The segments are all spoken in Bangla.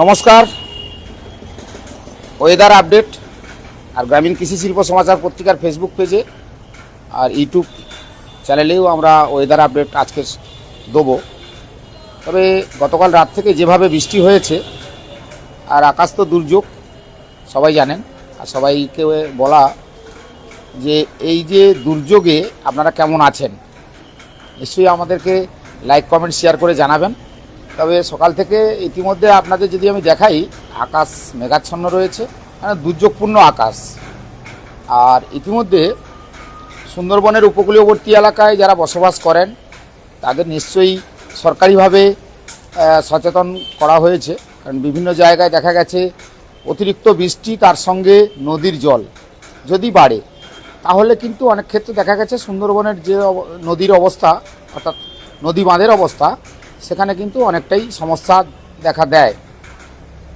নমস্কার। ওয়েদার আপডেট আর গ্রামীণ কৃষি শিল্প সমাচার পত্রিকার ফেসবুক পেজে আর ইউটিউব চ্যানেলেও আমরা ওয়েদার আপডেট আজকে দেবো। তবে গতকাল রাত থেকে যেভাবে বৃষ্টি হয়েছে আর আকাশ তো দুর্যোগ, সবাই জানেন। আর সবাইকে বলা যে এই যে দুর্যোগে আপনারা কেমন আছেন, নিশ্চয়ই আমাদেরকে লাইক কমেন্ট শেয়ার করে জানাবেন। তবে সকাল থেকে ইতিমধ্যে আপনাদের যদি আমি দেখাই, আকাশ মেঘাচ্ছন্ন রয়েছে মানে দুর্যোগপূর্ণ আকাশ। আর ইতিমধ্যে সুন্দরবনের উপকূলীয়বর্তী এলাকায় যারা বসবাস করেন, তাদের নিশ্চয়ই সরকারিভাবে সচেতন করা হয়েছে। কারণ বিভিন্ন জায়গায় দেখা গেছে, অতিরিক্ত বৃষ্টি, তার সঙ্গে নদীর জল যদি বাড়ে, তাহলে কিন্তু অনেক ক্ষেত্রে দেখা গেছে সুন্দরবনের যে নদীর অবস্থা, অর্থাৎ নদী বাঁধের অবস্থা সেখানে কিন্তু অনেকটাই সমস্যা দেখা দেয়।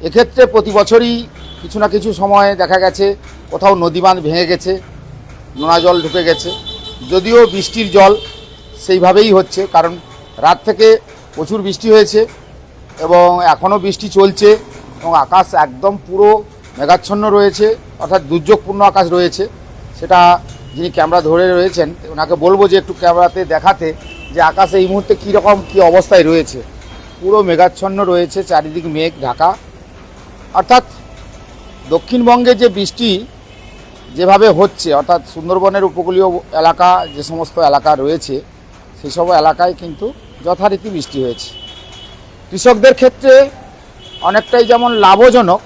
এক্ষেত্রে প্রতি বছরই কিছু না কিছু সময়ে দেখা গেছে, কোথাও নদী বাঁধ ভেঙে গেছে, নোনা জল ঢুকে গেছে। যদিও বৃষ্টির জল সেইভাবেই হচ্ছে, কারণ রাত থেকে প্রচুর বৃষ্টি হয়েছে এবং এখনও বৃষ্টি চলছে এবং আকাশ একদম পুরো মেঘাচ্ছন্ন রয়েছে, অর্থাৎ দুর্যোগপূর্ণ আকাশ রয়েছে। সেটা যিনি ক্যামেরা ধরে রয়েছেন, ওনাকে বলব যে একটু ক্যামেরাতে দেখাতে যে আকাশে এই মুহূর্তে কীরকম কী অবস্থায় রয়েছে। পুরো মেঘাচ্ছন্ন রয়েছে, চারিদিক মেঘ, ঢাকা। অর্থাৎ দক্ষিণবঙ্গে যে বৃষ্টি যেভাবে হচ্ছে, অর্থাৎ সুন্দরবনের উপকূলীয় এলাকা, যে সমস্ত এলাকা রয়েছে সেই সব এলাকায় কিন্তু যথারীতি বৃষ্টি হয়েছে। কৃষকদের ক্ষেত্রে অনেকটাই যেমন লাভজনক,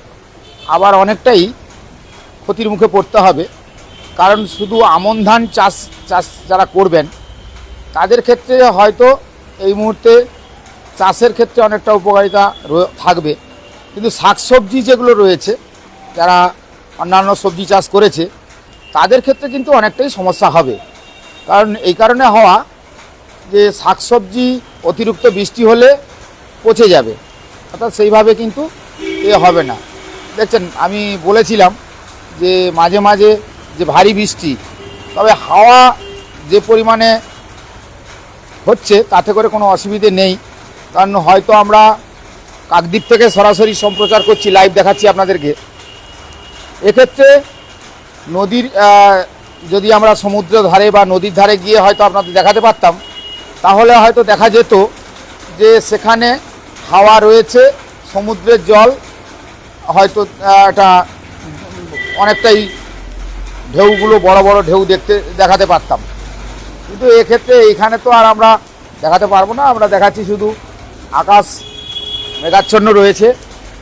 আবার অনেকটাই ক্ষতির মুখে পড়তে হবে। কারণ শুধু আমন ধান চাষ চাষ যারা করবেন তাদের ক্ষেত্রে হয়তো এই মুহূর্তে চাষের ক্ষেত্রে অনেকটা উপকারিতা থাকবে। কিন্তু শাকসবজি যেগুলো রয়েছে, যারা অন্যান্য সবজি চাষ করেছে, তাদের ক্ষেত্রে কিন্তু অনেকটাই সমস্যা হবে। কারণ এই কারণে হওয়া যে শাকসবজি অতিরিক্ত বৃষ্টি হলে পচে যাবে। অর্থাৎ সেইভাবে কিন্তু এ হবে না। দেখছেন, আমি বলেছিলাম যে মাঝে মাঝে যে ভারী বৃষ্টি, তবে হাওয়া যে পরিমাণে হচ্ছে, তাতে করে কোনো অসুবিধে নেই। কারণ হয়তো আমরা কাকদ্বীপ থেকে সরাসরি সম্প্রচার করছি লাইভ দেখাচ্ছি আপনাদেরকে। এক্ষেত্রে নদীর যদি আমরা সমুদ্র ধারে বা নদীর ধারে গিয়ে হয়তো আপনাদের দেখাতে পারতাম, তাহলে হয়তো দেখা যেত যে সেখানে হাওয়া রয়েছে, সমুদ্রের জল হয়তো একটা অনেকটাই ঢেউগুলো, বড় বড় ঢেউ দেখতে, দেখাতে পারতাম। কিন্তু এক্ষেত্রে এইখানে তো আর আমরা দেখাতে পারব না, আমরা দেখাচ্ছি শুধু আকাশ মেঘাচ্ছন্ন রয়েছে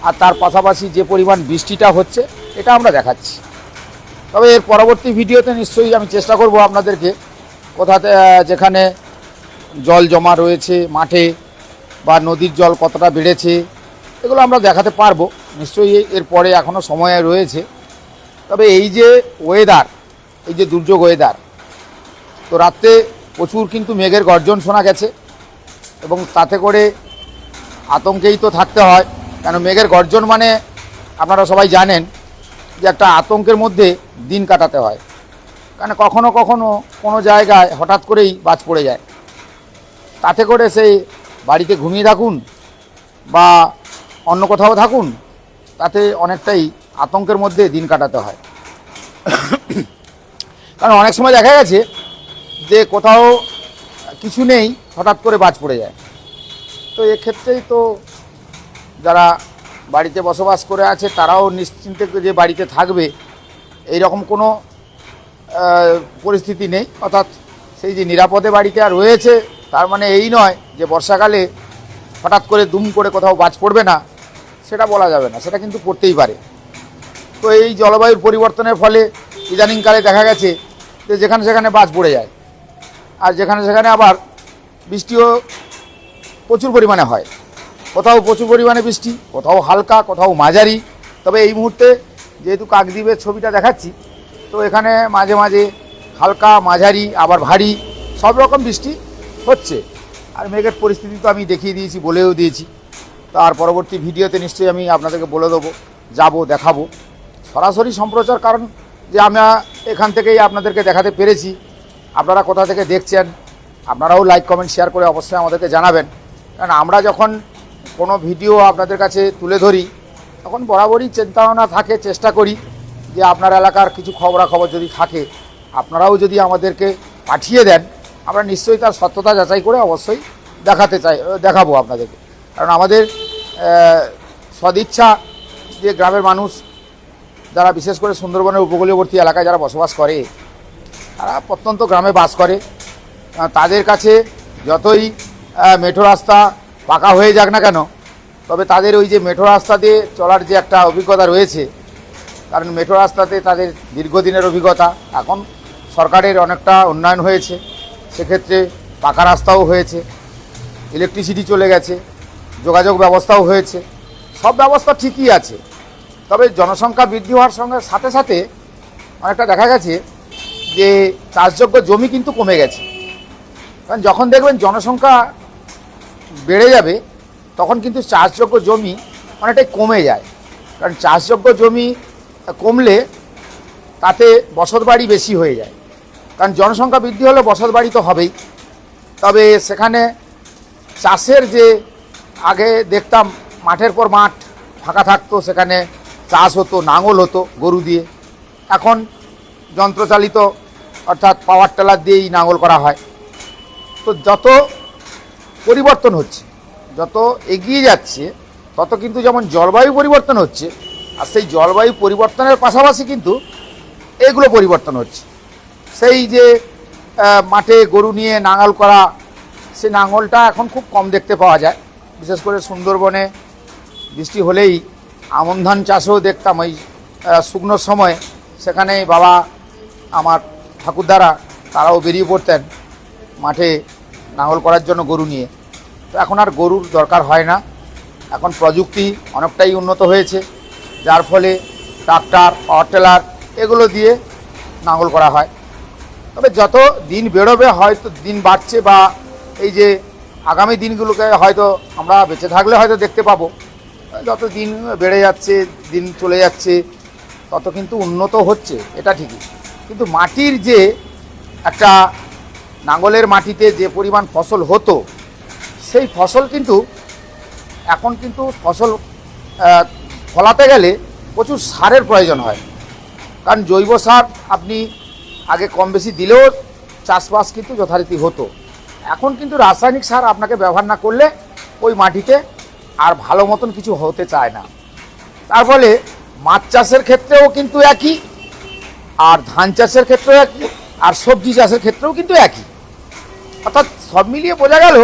আর তার পাশাপাশি যে পরিমাণ বৃষ্টিটা হচ্ছে, এটা আমরা দেখাচ্ছি। তবে এর পরবর্তী ভিডিওতে নিশ্চয়ই আমি চেষ্টা করব আপনাদেরকে কোথাতে যেখানে জল জমা রয়েছে, মাঠে বা নদীর জল কতটা বেড়েছে, এগুলো আমরা দেখাতে পারব। নিশ্চয়ই এর পরে এখনও সময় রয়েছে। তবে এই যে ওয়েদার এই যে দুর্যোগ ওয়েদার তো রাত্রে প্রচুর কিন্তু মেঘের গর্জন শোনা গেছে এবং তাতে করে আতঙ্কেই তো থাকতে হয়। কেন মেঘের গর্জন মানে আপনারা সবাই জানেন যে একটা আতঙ্কের মধ্যে দিন কাটাতে হয়। কারণ কখনো কখনো কোনো জায়গায় হঠাৎ করেই বাজ পড়ে যায়। তাতে করে সেই বাড়িতে ঘুমিয়ে থাকুন বা অন্য কোথাও থাকুন, তাতে অনেকটাই আতঙ্কের মধ্যে দিন কাটাতে হয়। কারণ অনেক সময় দেখা গেছে যে কোথাও কিছু নেই, হঠাৎ করে বাজ পড়ে যায়। তো এক্ষেত্রেই তো যারা বাড়িতে বসবাস করে আছে, তারাও নিশ্চিন্তে যে বাড়িতে থাকবে এই রকম কোনো পরিস্থিতি নেই। অর্থাৎ সেই যে নিরাপদে বাড়িতে আর রয়েছে, তার মানে এই নয় যে বর্ষাকালে হঠাৎ করে দুম করে কোথাও বাজ পড়বে না, সেটা বলা যাবে না, সেটা কিন্তু পড়তেই পারে। তো এই জলবায়ুর পরিবর্তনের ফলে ইদানিংকালে দেখা গেছে যে যেখানে সেখানে বাজ পড়ে যায়। আর যেখানে সেখানে আবার বৃষ্টিও প্রচুর পরিমাণে হয়। কোথাও প্রচুর পরিমাণে বৃষ্টি, কোথাও হালকা, কোথাও মাঝারি। তবে এই মুহূর্তে যেহেতু কাকদ্বীপের ছবিটা দেখাচ্ছি, তো এখানে মাঝে মাঝে হালকা, মাঝারি, আবার ভারী সব রকম বৃষ্টি হচ্ছে। আর মেঘের পরিস্থিতি তো আমি দেখিয়ে দিয়েছি, বলেও দিয়েছি। তার পরবর্তী ভিডিওতে নিশ্চয়ই আমি আপনাদেরকে বলে দেবো, যাব, দেখাবো। সরাসরি সম্প্রচার কারণ যে আমরা এখান থেকেই আপনাদেরকে দেখাতে পেরেছি। আপনারা কোথা থেকে দেখছেন, আপনারাও লাইক কমেন্ট শেয়ার করে অবশ্যই আমাদেরকে জানাবেন। কারণ আমরা যখন কোনো ভিডিও আপনাদের কাছে তুলে ধরি, তখন বরাবরই চিন্তাভাবনা থাকে, চেষ্টা করি যে আপনার এলাকার কিছু খবরাখবর যদি থাকে, আপনারাও যদি আমাদেরকে পাঠিয়ে দেন, আমরা নিশ্চয়ই তার সত্যতা যাচাই করে অবশ্যই দেখাতে চাই দেখাবো আপনাদেরকে। কারণ আমাদের সদিচ্ছা যে গ্রামের মানুষ, যারা বিশেষ করে সুন্দরবনের উপকূলীয়বর্তী এলাকায় যারা বসবাস করে তারা প্রত্যন্ত গ্রামে বাস করে। তাদের কাছে যতই মেঠো রাস্তা পাকা হয়ে যাক না কেন, তবে তাদের ওই যে মেঠো রাস্তা দিয়ে চলার যে একটা অভিজ্ঞতা রয়েছে, কারণ মেঠো রাস্তাতে তাদের দীর্ঘদিনের অভিজ্ঞতা, এখন সরকারের অনেকটা উন্নয়ন হয়েছে, সেক্ষেত্রে পাকা রাস্তাও হয়েছে ইলেকট্রিসিটি চলে গেছে, যোগাযোগ ব্যবস্থাও হয়েছে, সব ব্যবস্থা ঠিকই আছে, তবে জনসংখ্যা বৃদ্ধি হওয়ার সঙ্গে সাথে সাথে অনেকটা দেখা গেছে যে চাষযোগ্য জমি কিন্তু কমে গেছে। কারণ যখন দেখবেন জনসংখ্যা বেড়ে যাবে, তখন কিন্তু চাষযোগ্য জমি অনেকটাই কমে যায়। কারণ চাষযোগ্য জমি কমলে তাতে বসতবাড়ি বেশি হয়ে যায়। কারণ জনসংখ্যা বৃদ্ধি হলে বসতবাড়ি তো হবেই। তবে সেখানে চাষের যে আগে দেখতাম মাঠের পর মাঠ ফাঁকা থাকতো, সেখানে চাষ হতো, নাঙল হতো গরু দিয়ে। এখন যন্ত্রচালিত অর্থাৎ পাওয়ার টেলার দিয়েই নাঙল করা হয়। তো যত পরিবর্তন হচ্ছে যত এগিয়ে যাচ্ছে তত কিন্তু যেমন জলবায়ু পরিবর্তন হচ্ছে আর সেই জলবায়ু পরিবর্তনের পাশাপাশি কিন্তু এগুলো পরিবর্তন হচ্ছে। সেই যে মাঠে গরু নিয়ে নাঙল করা সেই নাঙলটা এখন খুব কম দেখতে পাওয়া যায়। বিশেষ করে সুন্দরবনে বৃষ্টি হলেই আমন ধান চাষও দেখতাম ওই আহ, শুকনোর সময়। সেখানে বাবা আমার ঠাকুরদারা তারাও বেরিয়ে পড়তেন মাঠে নাঙল করার জন্য গরু নিয়ে। তো এখন আর গরুর দরকার হয় না। এখন প্রযুক্তি অনেকটাই উন্নত হয়েছে। যার ফলে ট্রাক্টর, পাওয়ার টেলার এগুলো দিয়ে নাঙল করা হয়। তবে যত দিন বেরোবে হয়তো দিন বাড়ছে বা এই যে আগামী দিনগুলোকে হয়তো আমরা বেঁচে থাকলে হয়তো দেখতে পাবো। যত দিন বেড়ে যাচ্ছে, দিন চলে যাচ্ছে, তত কিন্তু উন্নত হচ্ছে, এটা ঠিকই। কিন্তু মাটির যে একটা নাঙ্গলের মাটিতে যে পরিমাণ ফসল হতো, সেই ফসল কিন্তু এখন কিন্তু ফসল ফলাতে গেলে প্রচুর সারের প্রয়োজন হয়। কারণ জৈব সার আপনি আগে কম বেশি দিলেও চাষবাস কিন্তু যথারীতি হতো। এখন কিন্তু রাসায়নিক সার আপনাকে ব্যবহার না করলে ওই মাটিতে আর ভালো মতন কিছু হতে চায় না। তার ফলে মাছ চাষের ক্ষেত্রেও কিন্তু একই আর ধান চাষের ক্ষেত্রেও একই, আর সবজি চাষের ক্ষেত্রেও কিন্তু একই। অর্থাৎ সব মিলিয়ে বোঝা গেল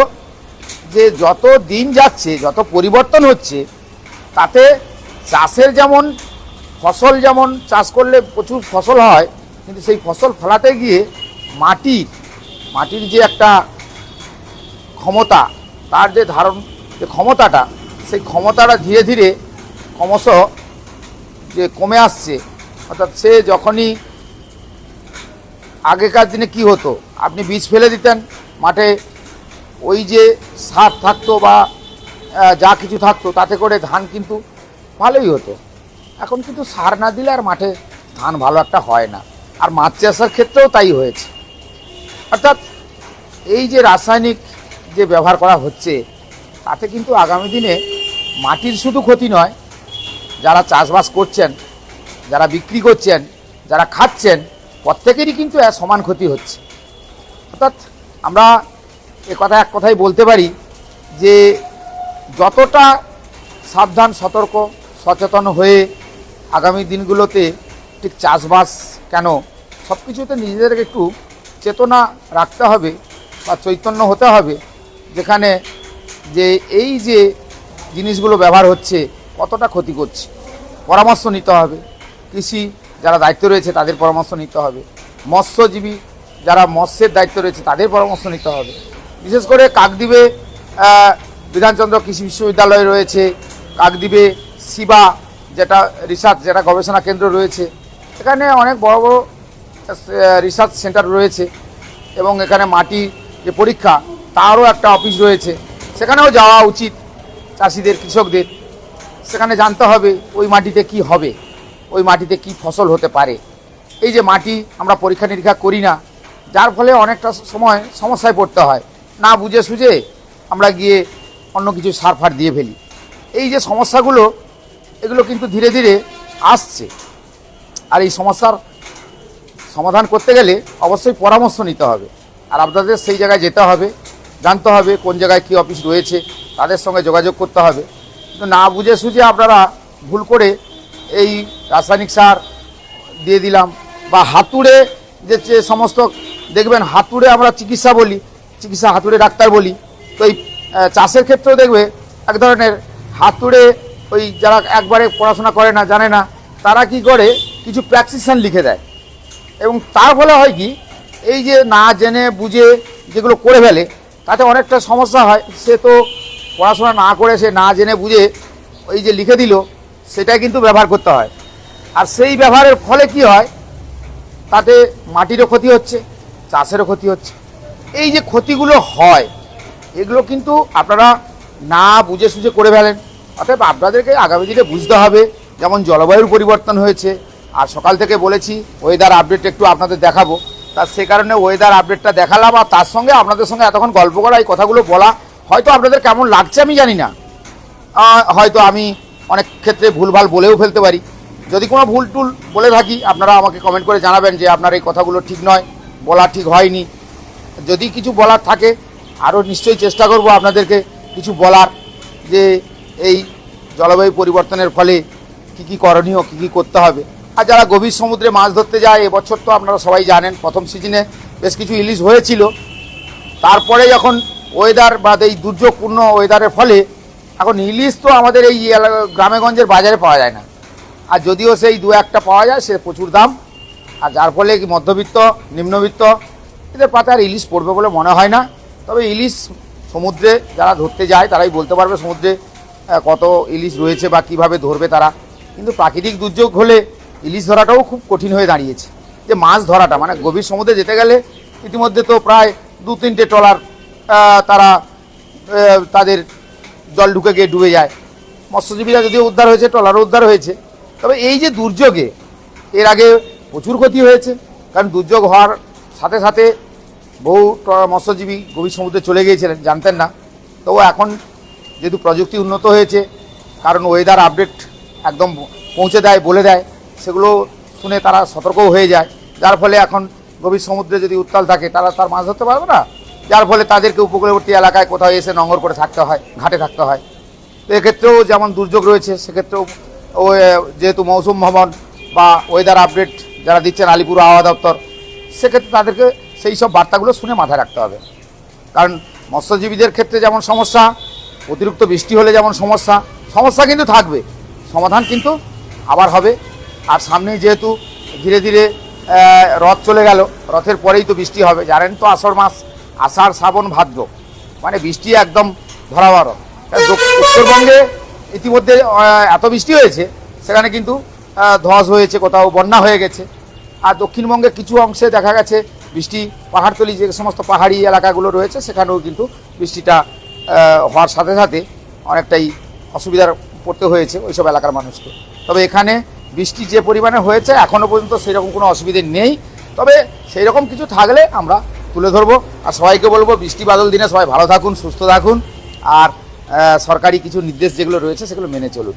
যে যত দিন যাচ্ছে, যত পরিবর্তন হচ্ছে, তাতে চাষের যেমন ফসল যেমন চাষ করলে প্রচুর ফসল হয়, কিন্তু সেই ফসল ফলাতে গিয়ে মাটির মাটির যে একটা ক্ষমতা, তার যে ধারণ, যে ক্ষমতাটা, সেই ক্ষমতাটা ধীরে ধীরে ক্রমশ যে কমে আসছে। অর্থাৎ সে যখনই আগেকার দিনে কি হতো? আপনি বীজ ফেলে দিতেন, মাঠে ওই যে সার থাকতো বা যা কিছু থাকতো, তাতে করে ধান কিন্তু ভালোই হতো। এখন কিন্তু সার না দিলে আর মাঠে ধান ভালো একটা হয় না। আর মাছ চাষের ক্ষেত্রেও তাই হয়েছে। অর্থাৎ এই যে রাসায়নিক যে ব্যবহার করা হচ্ছে, তাতে কিন্তু আগামী দিনে মাটির শুধু ক্ষতি নয়, যারা চাষবাস করছেন যারা বিক্রি করছেন, যারা খাচ্ছেন, প্রত্যেকেরই কিন্তু সমান ক্ষতি হচ্ছে। অর্থাৎ আমরা এ কথা এক কথাই বলতে পারি যে যতটা সাবধান, সতর্ক, সচেতন হয়ে আগামী দিনগুলোতে ঠিক চাষবাস কেন সব কিছুতে নিজেদেরকে একটু চেতনা রাখতে হবে বা চৈতন্য হতে হবে, যেখানে যে এই যে জিনিসগুলো ব্যবহার হচ্ছে, কতটা ক্ষতি করছে। পরামর্শ নিতে হবে। কৃষি যারা দায়িত্ব রয়েছে তাদের পরামর্শ নিতে হবে। মৎস্যজীবী যারা মৎস্যের দায়িত্ব রয়েছে তাদের পরামর্শ নিতে হবে। বিশেষ করে কাকদ্বীপে বিধানচন্দ্র কৃষি বিশ্ববিদ্যালয় রয়েছে। কাকদ্বীপে শিবা যেটা রিসার্চ, যেটা গবেষণা কেন্দ্র রয়েছে। এখানে অনেক বড় বড় রিসার্চ সেন্টার রয়েছে এবং এখানে মাটি যে পরীক্ষা তারও একটা অফিস রয়েছে। সেখানেও যাওয়া উচিত চাষিদের, কৃষকদের। সেখানে জানতে হবে ওই মাটিতে কি হবে। ওই মাটিতে কি ফসল হতে পারে? এই যে মাটি আমরা পরীক্ষা নিরীক্ষা করি না, যার ফলে অনেকটা সময় সমস্যায় পড়তে হয়। না বুঝে সুঝে আমরা গিয়ে অন্য কিছু সার ফার দিয়ে ফেলি। এই যে সমস্যাগুলো, এগুলো কিন্তু ধীরে ধীরে আসছে। আর এই সমস্যার সমাধান করতে গেলে অবশ্যই পরামর্শ নিতে হবে। আর আপনাদের সেই জায়গায় যেতে হবে, জানতে হবে কোন জায়গায় কী অফিস রয়েছে, তাদের সঙ্গে যোগাযোগ করতে হবে। কিন্তু না বুঝে সুঝে আপনারা ভুল করে এই রাসায়নিক সার দিয়ে দিলাম বা হাতুড়ে যে সমস্ত, দেখবেন হাতুড়ে আমরা চিকিৎসা বলি, চিকিৎসা হাতুড়ে ডাক্তার বলি, তো এই চাষের ক্ষেত্রেও দেখবে এক ধরনের হাতুড়ে ওই যারা একবারে পড়াশোনা করে না, জানে না, তারা কি করে, কিছু প্র্যাকসিশন লিখে দেয়। এবং তার ফলে হয় কি, এই যে না জেনে, বুঝে যেগুলো করে ফেলে, তাতে অনেকটা সমস্যা হয়। সে তো পড়াশোনা না করে, সে না জেনে, বুঝে ওই যে লিখে দিল সেটাই কিন্তু ব্যবহার করতে হয়। আর সেই ব্যবহারের ফলে কি হয়? তাতে মাটিরও ক্ষতি হচ্ছে, চাষেরও ক্ষতি হচ্ছে। এই যে ক্ষতিগুলো হয়, এগুলো কিন্তু আপনারা না বুঝে সুঝে করে ফেলেন। অতএব আপনাদেরকে আগামী দিনে বুঝতে হবে, যেমন জলবায়ুর পরিবর্তন হয়েছে, আর সকাল থেকে বলেছি ওয়েদার আপডেট একটু আপনাদের দেখাবো। তার সে কারণে ওয়েদার আপডেটটা দেখালাম, আর তার সঙ্গে আপনাদের সঙ্গে এতক্ষণ গল্প করা, এই কথাগুলো বলা, হয়তো আপনাদের কেমন লাগছে আমি জানি না। হয়তো আমি অনেক ক্ষেত্রে ভুলভাল বলেও ফেলতে পারি। যদি কোনো ভুল টুল বলে থাকি, আপনারা আমাকে কমেন্ট করে জানাবেন যে আপনার এই কথাগুলো ঠিক নয়, বলা ঠিক হয়নি। যদি কিছু বলার থাকে, আরও নিশ্চয়ই চেষ্টা করব আপনাদেরকে কিছু বলার যে এই জলবায়ু পরিবর্তনের ফলে কি কি করণীয়, কি কি করতে হবে। আর যারা গভীর সমুদ্রে মাছ ধরতে যায়, এবছর তো আপনারা সবাই জানেন, প্রথম সিজনে বেশ কিছু ইলিশ হয়েছিল। তারপরে যখন ওয়েদার বা এই দুর্যোগপূর্ণ ওয়েদারের ফলে এখন ইলিশ তো আমাদের এই গ্রামেগঞ্জের বাজারে পাওয়া যায় না। আর যদিও সেই দু একটা পাওয়া যায়, সে প্রচুর দাম। আর যার ফলে কি মধ্যবিত্ত, নিম্নবিত্ত, এদের পাতায় আর ইলিশ পড়বে বলে মনে হয় না। তবে ইলিশ সমুদ্রে যারা ধরতে যায়, তারাই বলতে পারবে সমুদ্রে কত ইলিশ রয়েছে বা কীভাবে ধরবে তারা। কিন্তু প্রাকৃতিক দুর্যোগ হলে ইলিশ ধরাটাও খুব কঠিন হয়ে দাঁড়িয়েছে। যে মাছ ধরাটা মানে গভীর সমুদ্রে যেতে গেলে ইতিমধ্যে তো প্রায় দু তিনটে ট্রলার তারা তাদের জল ঢুকে গিয়ে ডুবে যায়। মৎস্যজীবীরা যদিও উদ্ধার হয়েছে, ট্রলারও উদ্ধার হয়েছে। তবে এই যে দুর্যোগে এর আগে প্রচুর ক্ষতি হয়েছে। কারণ দুর্যোগ হওয়ার সাথে সাথে বহু মৎস্যজীবী গভীর সমুদ্রে চলে গিয়েছিলেন, জানতেন না। তবু এখন যেহেতু প্রযুক্তি উন্নত হয়েছে, কারণ ওয়েদার আপডেট একদম পৌঁছে দেয়, বলে দেয়, সেগুলো শুনে তারা সতর্কও হয়ে যায়। যার ফলে এখন গভীর সমুদ্রে যদি উত্তাল থাকে, তারা তার মাছ ধরতে পারবে না? যার ফলে তাদেরকে উপকূলবর্তী এলাকায় কোথাও এসে নোঙর করে থাকতে হয়, ঘাটে থাকতে হয়। তো এক্ষেত্রেও যেমন দুর্যোগ রয়েছে, সেক্ষেত্রেও ও যেহেতু মৌসুম ভবন বা ওয়েদার আপডেট যারা দিচ্ছেন আলিপুর আবহাওয়া দপ্তর, সেক্ষেত্রে তাদেরকে সেই সব বার্তাগুলো শুনে মাথায় রাখতে হবে। কারণ মৎস্যজীবীদের ক্ষেত্রে যেমন সমস্যা, অতিরিক্ত বৃষ্টি হলে যেমন সমস্যা সমস্যা কিন্তু থাকবে, সমাধান কিন্তু আবার হবে। আর সামনে যেহেতু ধীরে ধীরে রথ চলে গেল, রথের পরেই তো বৃষ্টি হবে, জানেন তো আষাঢ় মাস। আষাঢ় শ্রাবণ ভাদ্র। মানে বৃষ্টি একদম ধরাবারো উত্তরবঙ্গে ইতিমধ্যে এত বৃষ্টি হয়েছে, সেখানে কিন্তু ধস হয়েছে, কোথাও বন্যা হয়ে গেছে। আর দক্ষিণবঙ্গে কিছু অংশে দেখা গেছে, বৃষ্টি পাহাড়তলি যে সমস্ত পাহাড়ি এলাকাগুলো রয়েছে, সেখানেও কিন্তু বৃষ্টিটা হওয়ার সাথে সাথে অনেকটাই অসুবিধার পড়তে হয়েছে ওইসব এলাকার মানুষকে। তবে এখানে বৃষ্টি যে পরিমাণে হয়েছে এখনও পর্যন্ত সেরকম কোনো অসুবিধে নেই। তবে সেই রকম কিছু থাকলে আমরা তুলে ধরবো। আর সবাইকে বলব, বৃষ্টি বাদল দিনে সবাই ভালো থাকুন, সুস্থ থাকুন। আর সরকারি কিছু নির্দেশ যেগুলো রয়েছে সেগুলো মেনে চলুন।